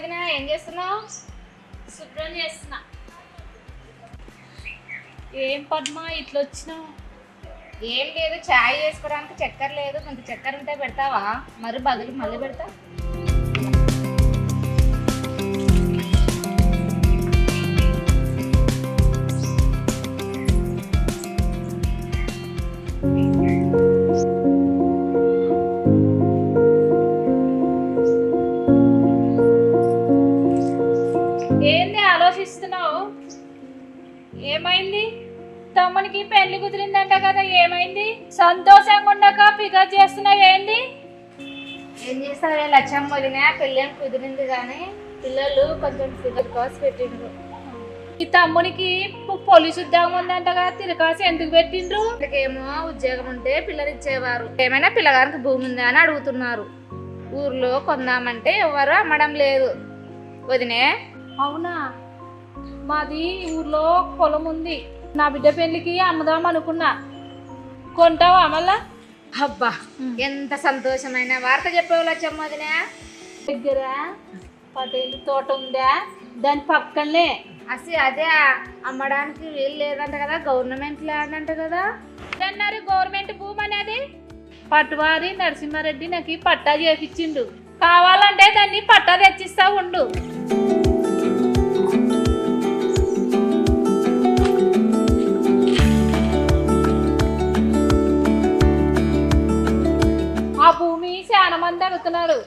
వదిన ఏం చేస్తున్నావు? శుభ్రం చేస్తున్నా. ఏం పద్మ ఇట్లా వచ్చినావు ఏం లేదు చాయ్ చేసుకోవడానికి చక్కెర లేదు. కొంత చక్కెర ఉంటే పెడతావా? మరి బదులు మళ్ళీ పెడతా. పెళ్ళి కుదిరిందంట కదా ఏమైంది? సంతోషంగా ఉండక ఫిగర్ చేస్తున్నావు ఏంది? ఏం చేస్తావే లచ్చమ్మ వదిన పెళ్ళేం కుదిరింది కానీ పిల్లలు కొంచెం ఫిగర్ కాస్ట్ పెట్టిండ్రు. ఈ తమ్మునికి పోలీసు ఉద్యోగం ఉందంట కదా తిరకాసి ఎందుకు పెట్టిండ్రు? ఏమో ఉద్యోగం ఉంటే పిల్లలు ఇచ్చేవారు. ఏమైనా పిల్లగారికి భూమి ఉందా అని అడుగుతున్నారు. ఊర్లో కొందామంటే ఎవరు అమ్మడం లేదు. వదినే. అవునా? మాది ఊర్లో పొలం ఉంది. నా బిడ్డ పెళ్ళికి అమ్ముదాం అనుకున్నా. కొంటావా మళ్ళా? అబ్బా ఎంత సంతోషమైన వార్త చెప్పేవాళ్ళు లచ్చమ్మ వదినే దగ్గర పటేలు తోట ఉందా? దాని పక్కనే. అసలు అదే అమ్మడానికి వీలు లేదంట కదా గవర్నమెంట్ ల్యాండ్ అంట కదా. అన్నారు గవర్నమెంట్ భూమి అనేది? పట్టువారి నరసింహారెడ్డి నాకు పట్టా చేపించిండు కావాలంటే దాన్ని పట్టా తెచ్చిస్తా ఉండు. అడుగుతున్నారు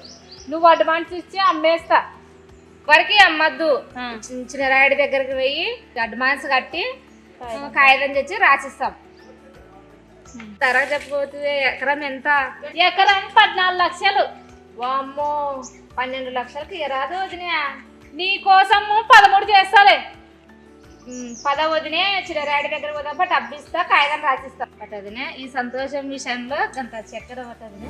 నువ్వు అడ్వాన్స్ ఇచ్చి అమ్మేస్తా. వరకు అమ్మద్దు. చిన్న రాయుడి దగ్గరికి పోయి అడ్వాన్స్ కట్టి కాగితం తెచ్చి రాసిస్తాం. తర్వాత చెప్పబోతుంది ఎకరం ఎంత? ఎకరం పద్నాలుగు లక్షలు. వామ్మో పన్నెండు లక్షలకి రాదు వదినే. నీ కోసము పదమూడు చేస్తాలే. ఉమ్, పద వదినే చిన్నరాయుడి దగ్గర పోదాం డబ్బు ఇస్తా కాగితం రాసిస్తా. బట్ వదినే ఈ సంతోషం విషయంలో గంత చక్కెర పట్టదునే.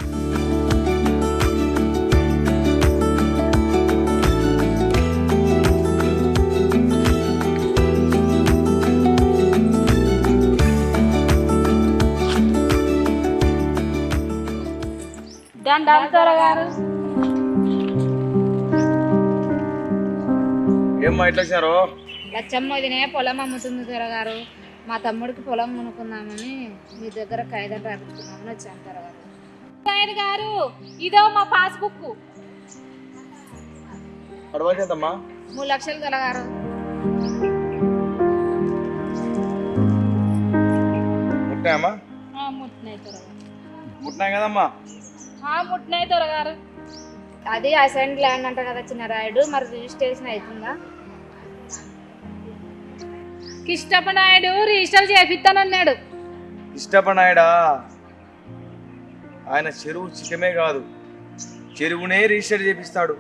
త్వరగారు ఏమ్మా ఇట్లా వచ్చారు? లచ్చమ్మ వదినే పొలం అమ్ముతుంది దొరగారు మా తమ్ముడికి పొలం కొనుక్కుందామని మీ దగ్గర కాగితం రాపించుకుందామని వచ్చాను దొరగారు ఆయన గారు ఇదో మా పాస్బుక్. అడ్వాన్స్ ఎంతమ్మా? మూడు లక్షలు దొరగారు ముట్టాయమ్మా? ముట్టినాయి త్వరగారు ముట్టినాయి కదమ్మా? ముట్టినాయి త్వరగారు అది అసైన్ ల్యాండ్ అంట కదా చిన్న రాయుడు మరి రిజిస్ట్రేషన్ అవుతుందా? కిష్టప్ప నాయుడు రిజిస్టర్ చేపిస్తానన్నాడు ఇష్టపడినాయడా ఆయన చెరువు చికమే కాదు చెరువునే రిజిస్టర్ చేపిస్తాడు.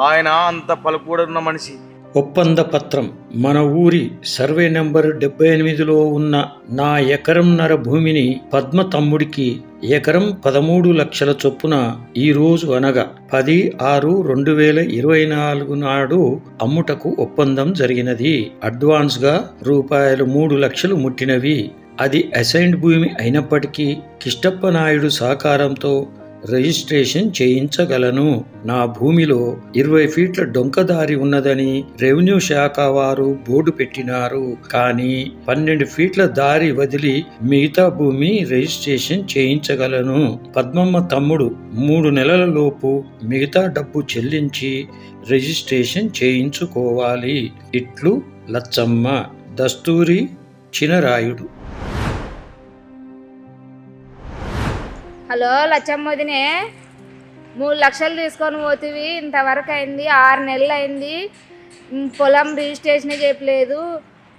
ఆయన అంత పలుకూడన్న మనిషి. ఒప్పంద పత్రం మన ఊరి సర్వే నెంబర్ డెబ్బై ఎనిమిదిలో ఉన్న నా ఎకరంన్నర భూమిని పద్మ తమ్ముడికి ఎకరం పదమూడు లక్షల చొప్పున ఈరోజు అనగా పది ఆరు రెండు వేల ఇరవై నాలుగు నాడు అమ్ముటకు ఒప్పందం జరిగినది. అడ్వాన్స్గా రూపాయలు మూడు లక్షలు ముట్టినవి. అది అసైన్డ్ భూమి అయినప్పటికీ కిష్టప్ప నాయుడు సహకారంతో రిజిస్ట్రేషన్ చేయించగలను. నా భూమిలో ఇరవై ఫీట్ల డొంకదారి ఉన్నదని రెవెన్యూ శాఖ వారు బోర్డు పెట్టినారు. కానీ పన్నెండు ఫీట్ల దారి వదిలి మిగతా భూమి రిజిస్ట్రేషన్ చేయించగలను. పద్మమ్మ తమ్ముడు మూడు నెలల లోపు మిగతా డబ్బు చెల్లించి రిజిస్ట్రేషన్ చేయించుకోవాలి. ఇట్లు లచ్చమ్మ. దస్తూరి చినరాయుడు. హలో లచ్చమ్మదినే మూడు లక్షలు తీసుకొని పోతివి ఇంతవరకు అయింది ఆరు నెలలు అయింది పొలం రిజిస్ట్రేషన్ చెప్పలేదు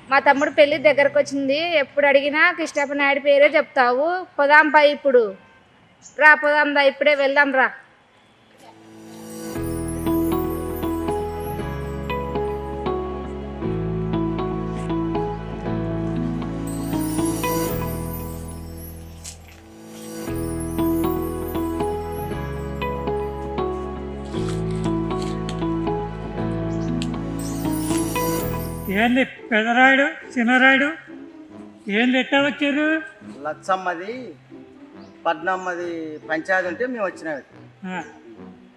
మా తమ్ముడు పెళ్ళి దగ్గరకు వచ్చింది ఎప్పుడు అడిగినా కృష్ణప్ప నాయుడు పేరే చెప్తావు. పోదాం పై ఇప్పుడు. రా పోదాం రా ఇప్పుడే వెళ్దాం రా ఏంది పెదరాయుడు చిన్నరాయుడు? ఏంది ఎట్టా వచ్చారు లచ్చమ్మది పద్నమ్మది పంచాయతీ ఉంటే మేము వచ్చినాం. ఆ,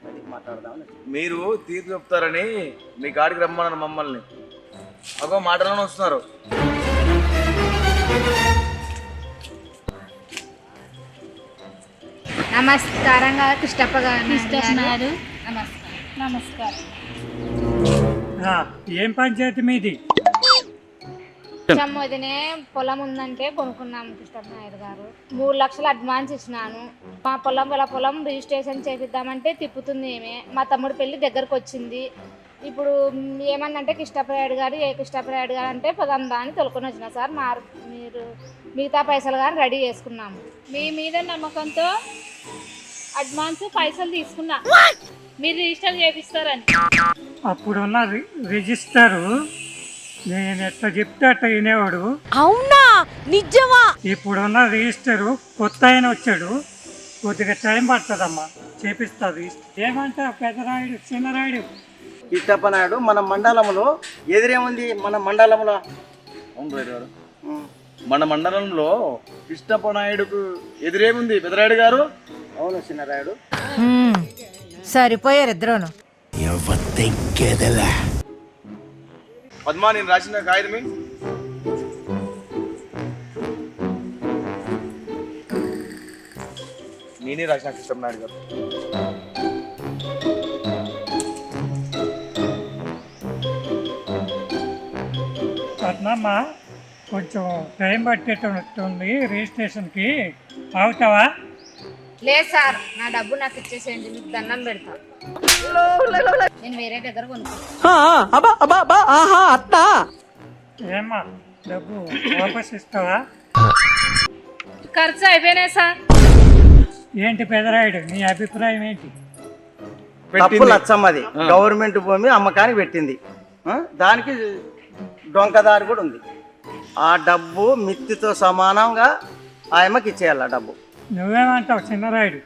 అది మాట్లాడదామని మీరు తీర్పు చెప్తారని మీ కాడికి రమ్మన్నారు మమ్మల్ని. అగో మాటలను వస్తున్నారు. నమస్కారంగా కృష్ణప్ప గారు. నమస్కారం. నమస్కారం. ఏం పంచాయతీ మీది? లచ్చమ్మ వదినే పొలం ఉందంటే కొనుక్కున్నాము కృష్ణ నాయుడు గారు. మూడు లక్షలు అడ్వాన్స్ ఇచ్చినాను. మా పొలం వాళ్ళ పొలం రిజిస్ట్రేషన్ చేపిద్దామంటే తిప్పుతుంది ఏమే మా తమ్ముడు పెళ్ళి దగ్గరకు వచ్చింది. ఇప్పుడు మ్, ఏమన్నంటే కృష్ణప్రాయుడు గారు ఏ కృష్ణప్రాయుడు గారు అంటే పదందా అని తొలుకొని వచ్చిన సార్. మా మీరు మిగతా పైసలు కానీ రెడీ చేసుకున్నాము. మీ మీద నమ్మకంతో అడ్వాన్స్ పైసలు తీసుకున్నా. మీరు రిజిస్టర్ చేపిస్తారని. అప్పుడున్న రి- రిజిస్టరు నేను ఎట్లా చెప్తే అట్లా వినేవాడు. అవునా? నిజమా? ఇప్పుడున్న రిజిస్టరు కొత్త ఆయన వచ్చాడు. కొద్దిగా టైం పడుతుందమ్మా. చేపిస్తా రిజిస్టర్. ఏమంటావు పెద్దరాయుడు చిన్నరాయుడు కిష్టప్ప నాయుడు మన మండలంలో ఎదురేముంది మన మండలంలో? అవును గారు. మన మండలంలో కృష్ణప్ప నాయుడుకు ఎదురేముంది పెదరాయుడు గారు? అవును చిన్నరాయుడు సరిపోయారు ఇద్దరును. పద్మా నేను రాసిన కాగితమే నేనే రాసిన కృష్ణప్ప నాయుడు గారు. పద్మమ్మ కొంచెం టైం పట్టేటట్టుంది రిజిస్ట్రేషన్కి అవుతావా లేదు సార్ నా డబ్బు నాకు ఇచ్చేసేయండి మీకు దండం పెడతా. నేను వేరే దగ్గర కొనుక్కుంటా. ఏమ్మా డబ్బు వాపస్ ఇస్తావా? ఖర్చు అయిపోయినాయి సార్. ఏంటి పెదరాయుడు నీ అభిప్రాయం ఏంటి? తప్పు లచ్చమ్మది. గవర్నమెంట్ భూమి అమ్మకానికి పెట్టింది. ఆ, దానికి డొంకదారి కూడా ఉంది. ఆ డబ్బు మిత్తితో సమానంగా ఆయమ్మకి ఇచ్చేయాలి ఆ డబ్బు. నువ్వేమంటావు చిన్నరాయుడు?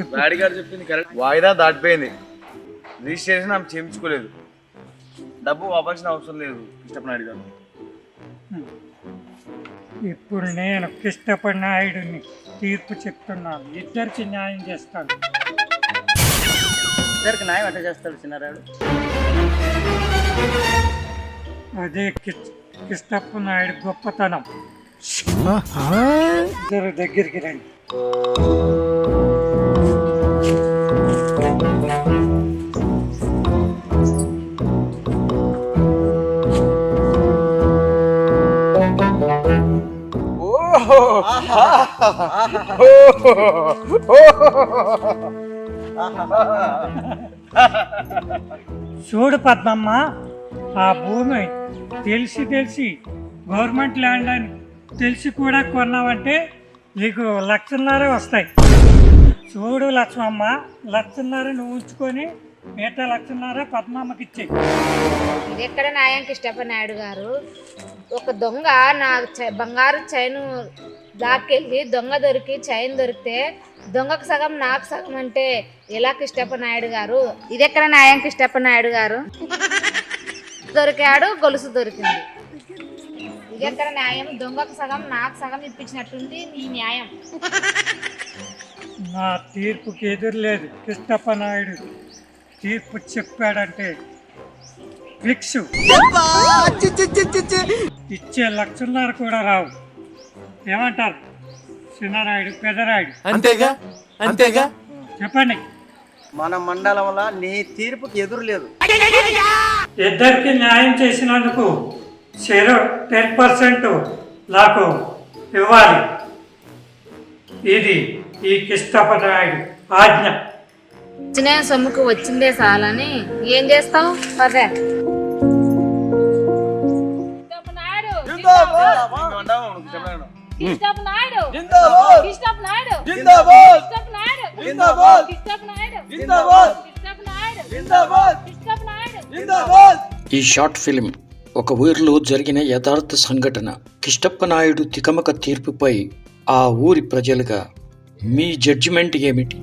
డాడీ గారు చెప్పింది కరెక్ట్. వాయిదా దాటిపోయింది. రిజిస్ట్రేషన్ ఆమె చేయించుకోలేదు. డబ్బు వాపాల్సిన అవసరం లేదు కృష్ణప్ప నాయుడు గారు ఇప్పుడు నేను కృష్ణప నాయుడిని తీర్పు చెప్తున్నాను. ఇద్దరికి న్యాయం చేస్తాను. ఇద్దరికి న్యాయం ఎట్లా చేస్తాడు చిన్నరాయుడు? అదే కిష్- కృష్ణప్ప నాయుడు గొప్పతనం ఇద్దరు దగ్గరికి రండి. చూడు పద్మమ్మ ఆ భూమి తెలిసి తెలిసి గవర్నమెంట్ ల్యాండ్ అని తెలిసి కూడా కొన్నావంటే నీకు లక్షన్నర వస్తాయి. చూడు లక్ష్మమ్మ లక్షన్నర నువ్వు ఉంచుకొని మిగతా లక్షన్నర పద్మమ్మకి ఇచ్చేయి. ఇది ఎక్కడ న్యాయం కృష్ణప్ప నాయుడు గారు? ఒక దొంగ నా చై- బంగారు చైన్ దాక్కెళ్ళి దొంగ దొరికి చైన్ దొరికితే దొంగకు సగం నాకు సగం అంటే ఎలా కృష్ణప్ప నాయుడు గారు? ఇది ఎక్కడ న్యాయం కృష్ణప్ప నాయుడు గారు? దొరికాడు గొలుసు దొరికింది. ఎక్కడ న్యాయం? దొంగకు సగం నాకు సగం ఇప్పించినట్టుంది నీ న్యాయం. నా తీర్పుకి ఎదురు లేదు కృష్ణప్ప నాయుడు. తీర్పు చెప్పాడంటే ఫిక్స్ ఇచ్చే లక్షన్నర కూడా రావు. ఏమంటారు? చిన్నరాయుడు పెద్దరాయుడు అంతేగా? అంతేగా? చెప్పండి. మన మండలంలో నీ తీర్పుకి ఎదురు లేదు. ఇద్దరికి న్యాయం చేసినందుకు చెరు టెన్ పర్సెంట్ నాకు ఇవ్వాలి. ఇది ఈ కృష్ణప్ప నాయుడు ఆజ్ఞ. వచ్చిన సొమ్ముకు వచ్చిందే చాలని ఏం చేస్తావు? పదే! ఈ షార్ట్ ఫిలిం ఒక ఊరిలో జరిగిన యథార్థ సంఘటన. కిష్టప్పనాయుడు తికమక తీర్పుపై ఆ ఊరి ప్రజలుగా మీ జడ్జిమెంట్ ఏమిటి?